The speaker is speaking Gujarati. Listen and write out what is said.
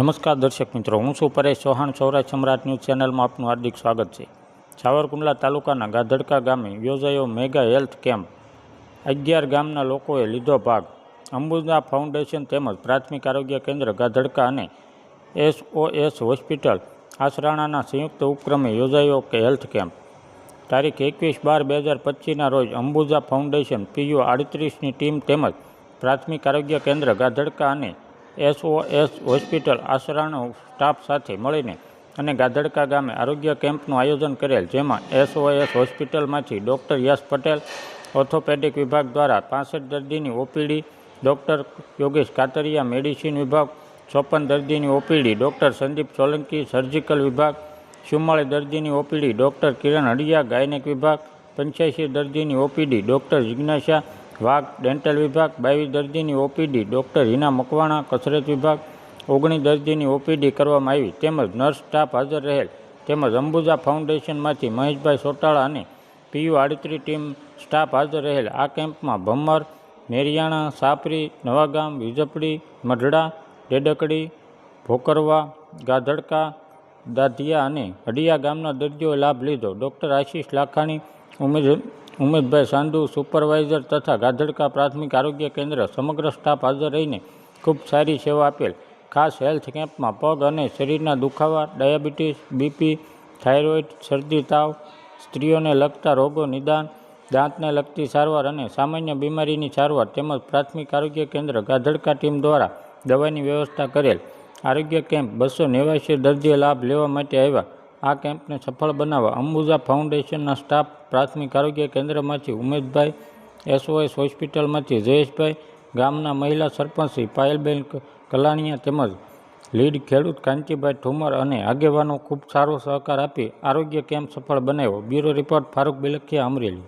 નમસ્કાર દર્શક મિત્રો, હું છું પરેશ ચૌહાણ, સૌરાષ્ટ્ર સમ્રાટ ન્યૂઝ ચેનલમાં આપનું હાર્દિક સ્વાગત છે. સાવરકુંડલા તાલુકાના ગાધડકા ગામે યોજાયો મેગા હેલ્થ કેમ્પ. અગિયાર ગામના લોકોએ લીધો ભાગ. અંબુજા ફાઉન્ડેશન તેમજ પ્રાથમિક આરોગ્ય કેન્દ્ર ગાધડકા અને એસઓએસ હોસ્પિટલ આસરાણાના સંયુક્ત ઉપક્રમે યોજાયો કે હેલ્થ કેમ્પ. તારીખ એકવીસ બાર બે હજાર પચીસના રોજ અંબુજા ફાઉન્ડેશન પીયુ આડત્રીસની ટીમ તેમજ પ્રાથમિક આરોગ્ય કેન્દ્ર ગાધડકા અને એસઓએસ હોસ્પિટલ આસરાનો સ્ટાફ સાથે મળીને અને ગાધડકા ગામે આરોગ્ય કેમ્પનું આયોજન કરેલ, જેમાં એસઓએસ હોસ્પિટલમાંથી ડૉક્ટર યશ પટેલ, ઓર્થોપેડિક વિભાગ દ્વારા પાસઠ દર્દીની OPD, doctor Yogesh Katariya, medicine વિભાગ ચોપન દર્દીની OPD, doctor Sandeep Solanki, surgical વિભાગ ચુમ્માળી દર્દીની OPD, doctor Kiran Hadiya gynaec વિભાગ પંચ્યાસી દર્દીની ઓપીડી, ડૉક્ટર જિજ્ઞાસા વાઘ, ડેન્ટલ વિભાગ, બાવીસ દર્દીની ઓપીડી, ડૉક્ટર હિના મકવાણા, કસરત વિભાગ, ઓગણીસ દર્દીની ઓપીડી કરવામાં આવી. તેમજ નર્સ સ્ટાફ હાજર રહેલ. તેમજ અંબુજા ફાઉન્ડેશનમાંથી મહેશભાઈ સોટાળા અને પીયુ આડત્રી ટીમ સ્ટાફ હાજર રહેલ. આ કેમ્પમાં ભમર, મેરિયાણા, સાપરી, નવાગામ, વિજપડી, મઢડા, ડેડકડી, ભોકરવા, ગાધડકા, દાધિયા અને હડિયા ગામના દર્દીઓએ લાભ લીધો. ડૉક્ટર આશીષ લાખાણી ઉમેદ, ઉમેદભાઈ સાંધુ સુપરવાઇઝર તથા ગાધડકા પ્રાથમિક આરોગ્ય કેન્દ્ર સમગ્ર સ્ટાફ હાજર રહીને ખૂબ સારી સેવા આપેલ. ખાસ હેલ્થ કેમ્પમાં પગ અને શરીરના દુખાવા, ડાયાબિટીસ, બીપી, થાઇરોઇડ, શરદી, તાવ, સ્ત્રીઓને લગતા રોગો નિદાન, દાંતને લગતી સારવાર અને સામાન્ય બીમારીની સારવાર તેમજ પ્રાથમિક આરોગ્ય કેન્દ્ર ગાધડકા ટીમ દ્વારા દવાની વ્યવસ્થા કરેલ. આરોગ્ય કેમ્પ બસો નેવ્યાસી દર્દીઓ લાભ લેવા માટે આવ્યા. આ કેમ્પને સફળ બનાવવા અંબુજા ફાઉન્ડેશનના સ્ટાફ, પ્રાથમિક આરોગ્ય કેન્દ્રમાંથી ઉમેશભાઈ, એસઓએસ હોસ્પિટલમાંથી જયેશભાઈ, ગામના મહિલા સરપંચ શ્રી પાયલબેન કલાણીયા તેમજ લીડ ખેડૂત કાંતિભાઈ ઠુમર અને આગેવાનો ખૂબ સારો સહકાર આપી આરોગ્ય કેમ્પ સફળ બનાવ્યો. Bureau report Farooq Bilakhiya Amreli.